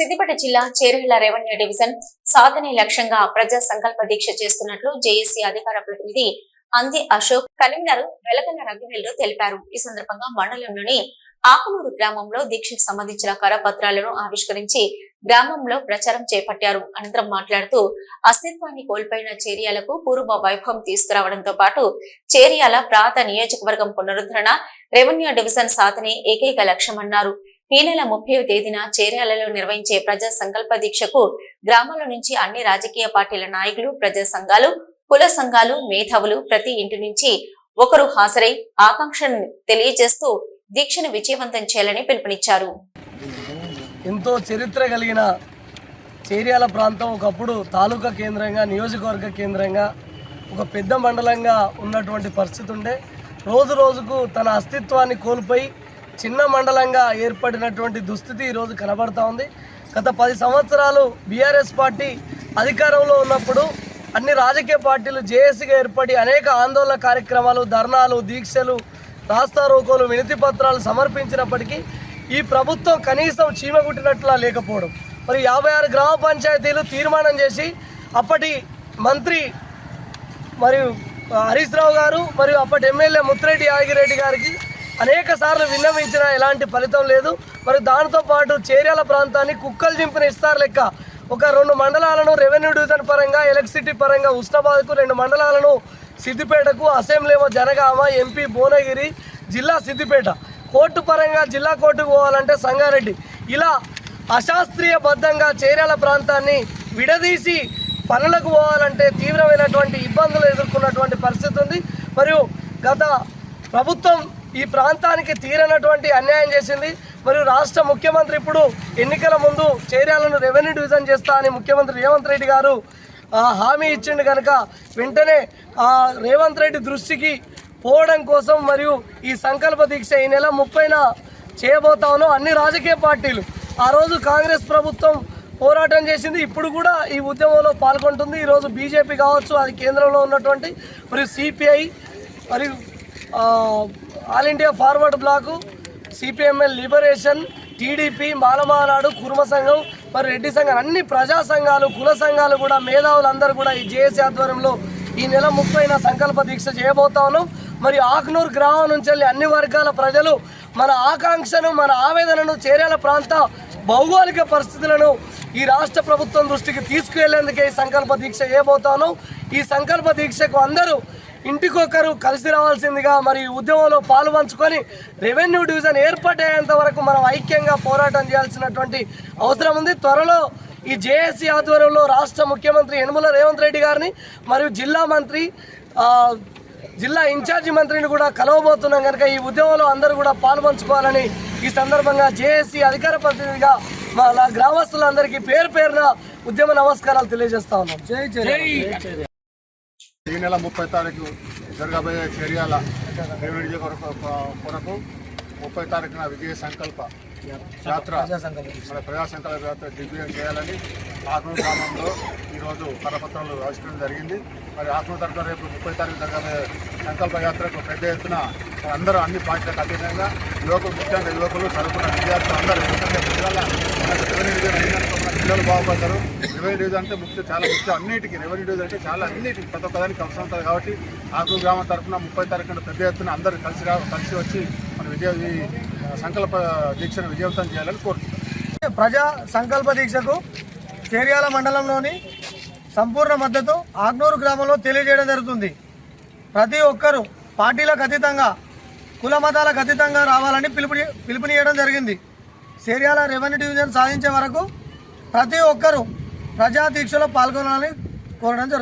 సిద్దిపేట జిల్లా చేరుహిల revenue division సాధనే లక్ష్యంగా ప్రజా సంకల్ప దీక్ష చేస్తున్నట్లు జేఏసీ అధికార ప్రతినిధి అంది అశోక్. కరీంనగర్ వెలగన్న రఘువీలు తెలిపారు. ఈ సందర్భంగా మండలంలోని ఆకుమూరు గ్రామంలో దీక్షకు సంబంధించిన కరపత్రాలను ఆవిష్కరించి గ్రామంలో ప్రచారం చేపట్టారు. అనంతరం మాట్లాడుతూ అస్తిత్వాన్ని కోల్పోయిన చేరియాలకు పూర్వ వైభవం తీసుకురావడంతో పాటు చేరియాల ప్రాత నియోజకవర్గం పునరుద్ధరణ రెవెన్యూ డివిజన్ సాధనే ఏకైక లక్ష్యమన్నారు. ఈ నెల ముప్పై తేదీన చేర్యాలలో నిర్వహించే ప్రజా సంకల్ప దీక్షకు గ్రామాల నుంచి అన్ని రాజకీయ పార్టీల నాయకులు ప్రజా సంఘాలు కుల సంఘాలు మేధావులు ప్రతి ఇంటి నుంచి ఒకరు హాజరై ఆకాంక్షను తెలియజేస్తూ దీక్షను విజయవంతం చేయాలని పిలుపునిచ్చారు. ఎంతో చరిత్ర కలిగిన చేర్యాల ప్రాంతం ఒకప్పుడు తాలూకా కేంద్రంగా నియోజకవర్గ కేంద్రంగా ఒక పెద్ద మండలంగా ఉన్నటువంటి పరిస్థితి ఉండే రోజు రోజుకు తన అస్తిత్వాన్ని కోల్పోయి చిన్న మండలంగా ఏర్పడినటువంటి దుస్థితి ఈరోజు కనబడతా ఉంది. గత పది సంవత్సరాలు బీఆర్ఎస్ పార్టీ అధికారంలో ఉన్నప్పుడు అన్ని రాజకీయ పార్టీలు జేఏసీగా ఏర్పడి అనేక ఆందోళన కార్యక్రమాలు ధర్నాలు దీక్షలు రాస్తారోకోలు వినతి పత్రాలు సమర్పించినప్పటికీ ఈ ప్రభుత్వం కనీసం చీమగుట్టినట్లా లేకపోవడం. మరి యాభై ఆరు గ్రామ పంచాయతీలు తీర్మానం చేసి అప్పటి మంత్రి మరియు హరీష్ రావు గారు మరియు అప్పటి ఎమ్మెల్యే ముత్తిరెడ్డి యాగిరెడ్డి గారికి అనేక సార్లు విన్నవించిన ఎలాంటి ఫలితం లేదు. మరి దానితో పాటు చేర్యాల ప్రాంతాన్ని కుక్కలు చింపిన ఇస్తారు లెక్క. ఒక రెండు మండలాలను రెవెన్యూ డివిజన్ పరంగా ఎలక్ట్రిసిటీ పరంగా ఉస్నాబాద్కు రెండు మండలాలను సిద్దిపేటకు అసెంబ్లీ ఏమో జనగామ ఎంపీ భువనగిరి జిల్లా సిద్దిపేట. కోర్టు పరంగా జిల్లా కోర్టుకు పోవాలంటే సంగారెడ్డి. ఇలా అశాస్త్రీయబద్ధంగా చేర్యాల ప్రాంతాన్ని విడదీసి పనులకు పోవాలంటే తీవ్రమైనటువంటి ఇబ్బందులు ఎదుర్కొన్నటువంటి పరిస్థితి ఉంది. మరియు గత ప్రభుత్వం ఈ ప్రాంతానికి తీరనటువంటి అన్యాయం చేసింది. మరియు రాష్ట్ర ముఖ్యమంత్రి ఇప్పుడు ఎన్నికల ముందు చర్యలను రెవెన్యూ డివిజన్ చేస్తా అని ముఖ్యమంత్రి రేవంత్ రెడ్డి గారు హామీ ఇచ్చిండు కనుక వెంటనే ఆ, రేవంత్ రెడ్డి దృష్టికి పోవడం కోసం మరియు ఈ సంకల్ప దీక్ష ఈ నెల ముప్పైన చేయబోతాను అన్ని రాజకీయ పార్టీలు. ఆ రోజు కాంగ్రెస్ ప్రభుత్వం పోరాటం చేసింది. ఇప్పుడు కూడా ఈ ఉద్యమంలో పాల్గొంటుంది. ఈరోజు బీజేపీ కావచ్చు అది కేంద్రంలో ఉన్నటువంటి మరియు సిపిఐ మరియు All India Forward Bloc CPI ML Liberation TDP Malamahanadu కుర్మ సంఘం మరి రెడ్డి సంఘం అన్ని ప్రజా సంఘాలు కుల సంఘాలు కూడా మేధావులందరూ కూడా ఈ జేఏసీ ఆధ్వర్యంలో ఈ నెల ముప్పైన సంకల్ప దీక్ష చేయబోతా ఉన్నాం. మరి ఆకునూరు గ్రామం నుంచి వెళ్ళి అన్ని వర్గాల ప్రజలు మన ఆకాంక్షను మన ఆవేదనను చేరేల ప్రాంత భౌగోళిక పరిస్థితులను ఈ రాష్ట్ర ప్రభుత్వం దృష్టికి తీసుకువెళ్ళేందుకే ఈ సంకల్ప దీక్ష చేయబోతాను ఈ సంకల్ప దీక్షకు అందరూ ఇంటికొకరు కలిసి రావాల్సిందిగా మరి ఉద్యమంలో పాలు పంచుకొని రెవెన్యూ డివిజన్ ఏర్పాటయ్యేంత వరకు మనం ఐక్యంగా పోరాటం చేయాల్సినటువంటి అవసరం ఉంది. త్వరలో ఈ జేఏసీ ఆధ్వర్యంలో రాష్ట్ర ముఖ్యమంత్రి యనమల రేవంత్ రెడ్డి గారిని మరియు జిల్లా మంత్రి జిల్లా ఇన్ఛార్జి మంత్రిని కూడా కలవబోతున్నాం కనుక ఈ ఉద్యమంలో అందరూ కూడా పాల్పంచుకోవాలని ఈ సందర్భంగా జేఏసీ అధికార ప్రతినిధిగా మా నా గ్రామస్తులందరికీ పేరు పేరున ఉద్యమ నమస్కారాలు తెలియజేస్తా ఉన్నాం. జై జై ఈ నెల ముప్పై తారీఖు జరగబోయే చర్యల రెవెన్యూ కొరకు ముప్పై తారీఖున విజయ సంకల్ప యాత్ర మన ప్రజా సంకల్ప యాత్ర దిగ్విజయం చేయాలని ఆకునూరు గ్రామంలో ఈరోజు కరపత్రాలు ఆవిష్కరణ జరిగింది. మరి ఆకునూరు తరఫున రేపు ముప్పై తారీఖు జరగబోయే సంకల్ప యాత్రకు పెద్ద ఎత్తున అందరూ అన్ని పార్టీలకు అతీతంగా యువకులు ముఖ్యంగా యువకులు చదువుకున్న విద్యార్థులు అందరూ పిల్లలు బాగుపడతారు. రెవెన్యూస్ అంటే ముఖ్యం చాలా ముఖ్యం అన్నిటికీ. రెవెన్యూస్ అంటే చాలా అన్నిటికీ. ప్రతి ఒక్కదానికి అవసరం ఉంటుంది కాబట్టి ఆకు గ్రామం తరఫున ముప్పై తారీఖున పెద్ద ఎత్తున అందరూ కలిసి కలిసి వచ్చి మన విజయ ఈ సంకల్ప దీక్షను విజయవంతం చేయాలని కోరుతున్నాం ప్రజా సంకల్ప దీక్షకు చేర్యాల మండలంలోని సంపూర్ణ మద్దతు ఆగ్నూరు గ్రామంలో తెలియజేయడం జరుగుతుంది. ప్రతి ఒక్కరూ పార్టీలకు అతీతంగా కుల మతాలకు అతీతంగా రావాలని పిలుపు పిలుపునియడం జరిగింది. సేరియాల రెవెన్యూ డివిజన్ సాధించే వరకు ప్రతి ఒక్కరూ ప్రజా దీక్షలో పాల్గొనాలని కోరడం జరుగుతుంది.